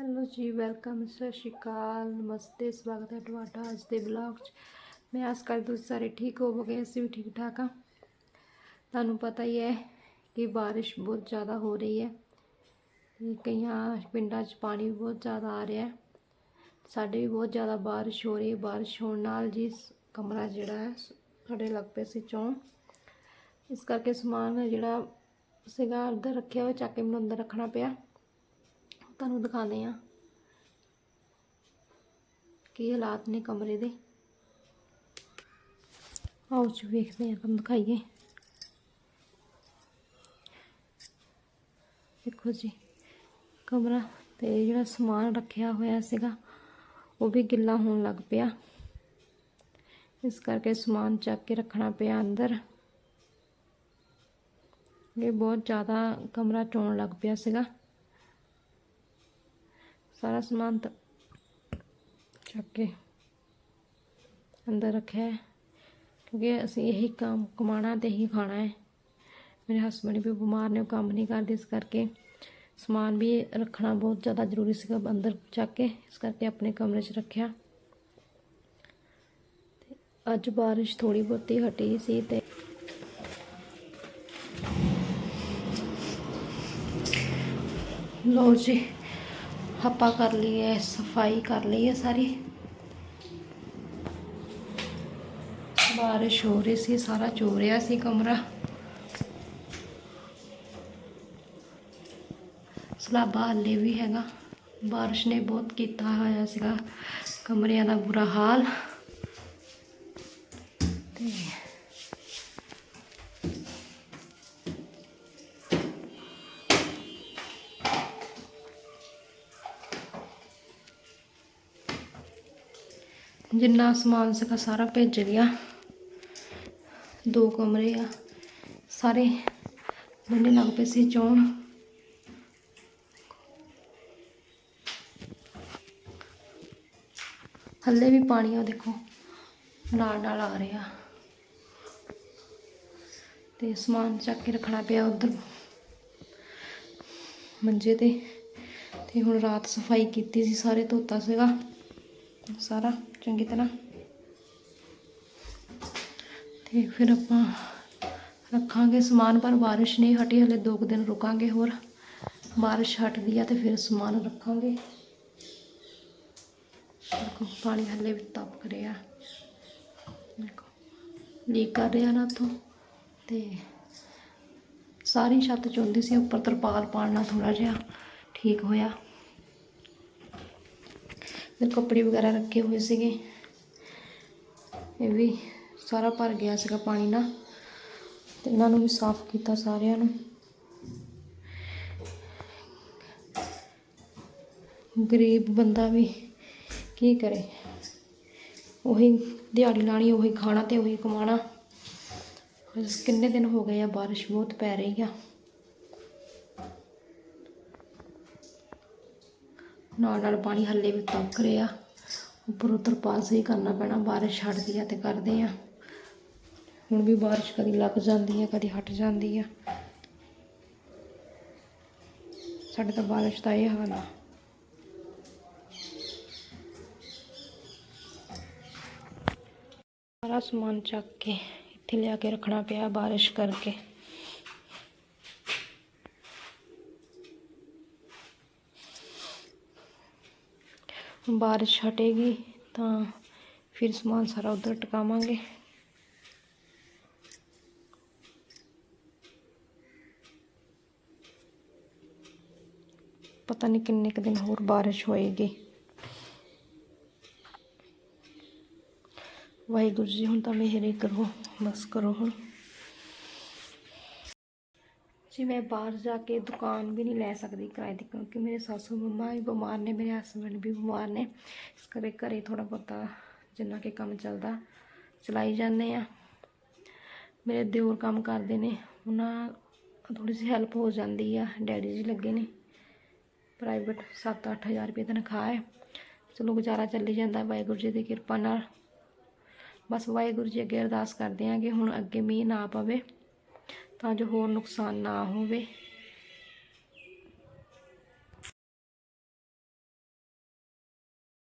Hello ਜੀ, welcome, ਸਤਿ ਸ਼੍ਰੀ ਅਕਾਲ, ਨਮਸਤੇ, ਸਵਾਗਤ ਹੈ ਤੁਹਾਡਾ ਅੱਜ ਦੇ ਵਲੌਗ 'ਚ। ਮੈਂ ਆਸ ਕਰਦੀ ਤੁਸੀਂ ਸਾਰੇ ਠੀਕ ਹੋਵੋਗੇ, ਅਸੀਂ ਵੀ ਠੀਕ ਠਾਕ ਹਾਂ। ਤੁਹਾਨੂੰ ਪਤਾ ਹੀ ਹੈ ਕਿ ਬਾਰਿਸ਼ ਬਹੁਤ ਜ਼ਿਆਦਾ ਹੋ ਰਹੀ ਹੈ। ਤੇ ਕਈਆਂ ਪਿੰਡਾਂ 'ਚ ਪਾਣੀ ਵੀ ਬਹੁਤ ਜ਼ਿਆਦਾ ਆ ਰਿਹਾ ਹੈ। ਸਾਡੇ ਵੀ ਬਹੁਤ ਜ਼ਿਆਦਾ ਬਾਰਿਸ਼ ਹੋ ਰਹੀ ਹੈ। ਬਾਰਿਸ਼ ਹੋਣ ਨਾਲ ਜੀ ਸ- ਕਮਰਾ ਜਿਹੜਾ ਹੈ ਸਾਡੇ ਲੱਗ ਪਏ ਸੀ ਚੋਂ। ਇਸ ਕਰਕੇ ਸਮਾਨ ਜਿਹੜਾ ਸੀਗਾ, ਅੰਦਰ ਰੱਖਿਆ ਹੋਇਆ, ਚੱਕ ਕੇ ਮੈਨੂੰ ਅੰਦਰ ਰੱਖਣਾ ਪਿਆ। ਤੁਹਾਨੂੰ ਦਿਖਾਉਂਦੇ ਆ ਕੀ ਹਾਲਾਤ ਨੇ ਕਮਰੇ ਦੇ? ਆਓ ਜੀ, ਵੇਖਦੇ ਆ ਤੁਹਾਨੂੰ ਦਿਖਾਈਏ। ਦੇਖੋ ਜੀ, ਕਮਰਾ ਤੇ ਜਿਹੜਾ ਸਮਾਨ ਰੱਖਿਆ ਹੋਇਆ ਸੀਗਾ, ਉਹ ਵੀ ਗਿੱਲਾ ਹੋਣ ਲੱਗ ਪਿਆ। ਇਸ ਕਰਕੇ ਸਮਾਨ ਚੱਕ ਕੇ ਰੱਖਣਾ ਪਿਆ ਅੰਦਰ। ਇਹ ਬਹੁਤ ਜ਼ਿਆਦਾ ਕਮਰਾ ਚੋਣ ਲੱਗ ਪਿਆ ਸੀਗਾ। ਸਾਰਾ ਸਮਾਨ ਤਾਂ ਚੱਕ ਕੇ ਅੰਦਰ ਰੱਖਿਆ ਹੈ ਕਿਉਂਕਿ ਅਸੀਂ ਇਹੀ ਕੰਮ ਕਮਾਉਣਾ ਤੇ ਇਹੀ ਖਾਣਾ ਹੈ ਮੇਰੇ ਹਸਬੰਡ ਵੀ ਬਿਮਾਰ ਨੇ ਉਹ ਕੰਮ ਨਹੀਂ ਕਰਦੇ ਇਸ ਕਰਕੇ ਸਮਾਨ ਵੀ ਰੱਖਣਾ ਬਹੁਤ ਜ਼ਿਆਦਾ ਜ਼ਰੂਰੀ ਸੀਗਾ ਅੰਦਰ ਚੱਕ ਕੇ ਇਸ ਕਰਕੇ ਆਪਣੇ ਕਮਰੇ 'ਚ ਰੱਖਿਆ ਤੇ ਅੱਜ ਬਾਰਿਸ਼ ਥੋੜੀ ਬਹੁਤੀ ਹਟੀ ਸੀ ਤੇ ਲੋ ਜੀ ਆਪਾਂ ਕਰ ਲਈ ਹੈ ਸਫ਼ਾਈ ਕਰ ਲਈ ਹੈ ਸਾਰੀ ਬਾਰਿਸ਼ ਹੋ ਰਹੀ ਸੀ ਸਾਰਾ ਚੋ ਰਿਹਾ ਸੀ ਕਮਰਾ ਸਲਾਬਾ ਹੱਲੇ ਵੀ ਹੈਗਾ ਬਾਰਿਸ਼ ਨੇ ਬਹੁਤ ਕੀਤਾ ਹੋਇਆ ਸੀਗਾ ਕਮਰਿਆਂ ਦਾ ਬੁਰਾ ਹਾਲ ਤੇ ਜਿੰਨਾ ਸਮਾਨ ਸੀਗਾ ਸਾਰਾ ਭੇਜ ਗਿਆ। ਦੋ ਕਮਰੇ ਆ। ਸਾਰੇ ਬੰਨੇ ਲੱਗ ਪਏ ਸੀ ਚੋਣ। ਹੱਲੇ ਵੀ ਪਾਣੀ ਆ ਦੇਖੋ, ਨਾਲ ਨਾਲ ਆ ਰਿਹਾ। ਤੇ ਸਮਾਨ ਚੱਕ ਕੇ ਰੱਖਣਾ ਪਿਆ ਉਧਰ। ਮੰਜੇ ਤੇ। ਤੇ ਹੁਣ ਰਾਤ ਸਫ਼ਾਈ ਕੀਤੀ ਸੀ, ਸਾਰੇ ਧੋਤਾ ਸੀਗਾ। ਸਾਰਾ। ਚੰਗੀ ਤਰ੍ਹਾਂ। ਤੇ ਫਿਰ ਆਪਾਂ ਰੱਖਾਂਗੇ ਸਮਾਨ, ਪਰ ਬਾਰਿਸ਼ ਨਹੀਂ ਹਟੀ, ਹਲੇ ਦੋ ਕੁ ਦਿਨ ਰੁਕਾਂਗੇ ਹੋਰ। ਬਾਰਿਸ਼ ਹਟਦੀ ਆ ਤੇ ਫਿਰ ਸਮਾਨ ਰੱਖਾਂਗੇ। ਦੇਖੋ, ਪਾਣੀ ਹਲੇ ਵੀ ਤਪ ਰਿਹਾ। ਦੇਖੋ, ਲੀਕ ਕਰ ਰਿਹਾ ਨਾ ਤੋਂ ਤੇ ਸਾਰੀ ਛੱਤ ਚੁੰਦੀ ਸੀ, ਉੱਪਰ ਤਰਪਾਲ ਪਾਉਣਾ ਥੋੜਾ ਜਿਹਾ ਠੀਕ ਹੋਇਆ। ਫਿਰ ਕੱਪੜੇ ਵਗੈਰਾ ਰੱਖੇ ਹੋਏ ਸੀਗੇ। ਇਹ ਵੀ ਸਾਰਾ ਭਰ ਗਿਆ ਸੀਗਾ ਪਾਣੀ ਨਾਲ ਤੇ ਇਹਨਾਂ ਨੂੰ ਵੀ ਸਾਫ਼ ਕੀਤਾ ਸਾਰਿਆਂ ਨੂੰ। ਗਰੀਬ ਬੰਦਾ ਵੀ ਕੀ ਕਰੇ? ਉਹੀ ਦਿਹਾੜੀ ਲਾਣੀ, ਉਹੀ ਖਾਣਾ ਤੇ ਉਹੀ ਕਮਾਣਾ ਕਿੰਨੇ ਦਿਨ ਹੋ ਗਏ ਆ, ਬਾਰਿਸ਼ ਬਹੁਤ ਪੈ ਰਹੀ ਆ। ਨਾਲ ਨਾਲ ਪਾਣੀ ਹੱਲੇ ਵੀ ਤੱਕ ਰਿਹਾ। ਉੱਪਰੋਂ ਤਰਪਾਲ ਸਹੀ ਕਰਨਾ ਪੈਣਾ, ਬਾਰਿਸ਼ ਹਟਦੀ ਆ ਤੇ ਕਰਦੇ ਆ। ਹੁਣ ਵੀ ਬਾਰਿਸ਼ ਕਦੀ ਲੱਗ ਜਾਂਦੀ ਹੈ ਕਦੀ ਹਟ ਜਾਂਦੀ ਆ। ਸਾਡੇ ਤਾਂ ਬਾਰਿਸ਼ ਦਾ ਇਹ ਹਾਲ ਆ। ਸਾਰਾ ਸਮਾਨ ਚੱਕ ਕੇ ਇੱਥੇ ਲਿਆ ਕੇ ਰੱਖਣਾ ਪਿਆ ਬਾਰਿਸ਼ ਕਰਕੇ। ਬਾਰਿਸ਼ ਹਟੇਗੀ ਤਾਂ ਫਿਰ ਸਮਾਨ ਸਾਰਾ ਉਧਰ ਟਿਕਾਵਾਂਗੇ। ਪਤਾ ਨਹੀਂ ਕਿੰਨੇ ਕੁ ਦਿਨ ਹੋਰ ਬਾਰਿਸ਼ ਹੋਏਗੀ। ਵਾਹਿਗੁਰੂ ਜੀ, ਹੁਣ ਤਾਂ ਮਿਹਰ ਕਰੋ, ਬਸ ਕਰੋ ਹੁਣ। ਜੀ, ਮੈਂ ਬਾਹਰ ਜਾ ਕੇ ਦੁਕਾਨ ਵੀ ਨਹੀਂ ਲੈ ਸਕਦੀ ਕਿਰਾਏ ਦੀ ਕਿਉਂਕਿ ਮੇਰੇ ਸਾਸੂ ਮੰਮਾ ਵੀ ਬਿਮਾਰ ਨੇ, ਮੇਰੇ ਹਸਬੰਡ ਵੀ ਬਿਮਾਰ ਨੇ। ਇਸ ਕਰਕੇ ਘਰੇ ਥੋੜਾ ਬਹੁਤਾ ਜਿੰਨਾ ਕਿ ਕੰਮ ਚੱਲਦਾ, ਚਲਾਈ ਜਾਂਦੇ ਆ ਮੇਰੇ ਦਿਓਰ ਕੰਮ ਕਰਦੇ ਨੇ, ਉਹਨਾਂ ਥੋੜੀ ਜਿਹੀ ਹੈਲਪ ਹੋ ਜਾਂਦੀ ਆ, ਡੈਡੀ ਜੀ ਲੱਗੇ ਨੇ। ਪ੍ਰਾਈਵੇਟ 7-8 ਹਜ਼ਾਰ ਰੁਪਏ ਤਨਖਾਹ ਹੈ। ਚਲੋ ਗੁਜ਼ਾਰਾ ਚੱਲੀ ਜਾਂਦਾ, ਵਾਹਿਗੁਰੂ ਜੀ ਦੀ ਕਿਰਪਾ ਨਾਲ। ਬਸ ਵਾਹਿਗੁਰੂ ਜੀ ਅੱਗੇ ਅਰਦਾਸ ਕਰਦੇ ਹਾਂ ਕਿ ਹੁਣ ਅੱਗੇ ਮੀਂਹ ਨਾ ਪਵੇ। ਤਾਂ ਜੋ ਹੋਰ ਨੁਕਸਾਨ ਨਾ ਹੋਵੇ।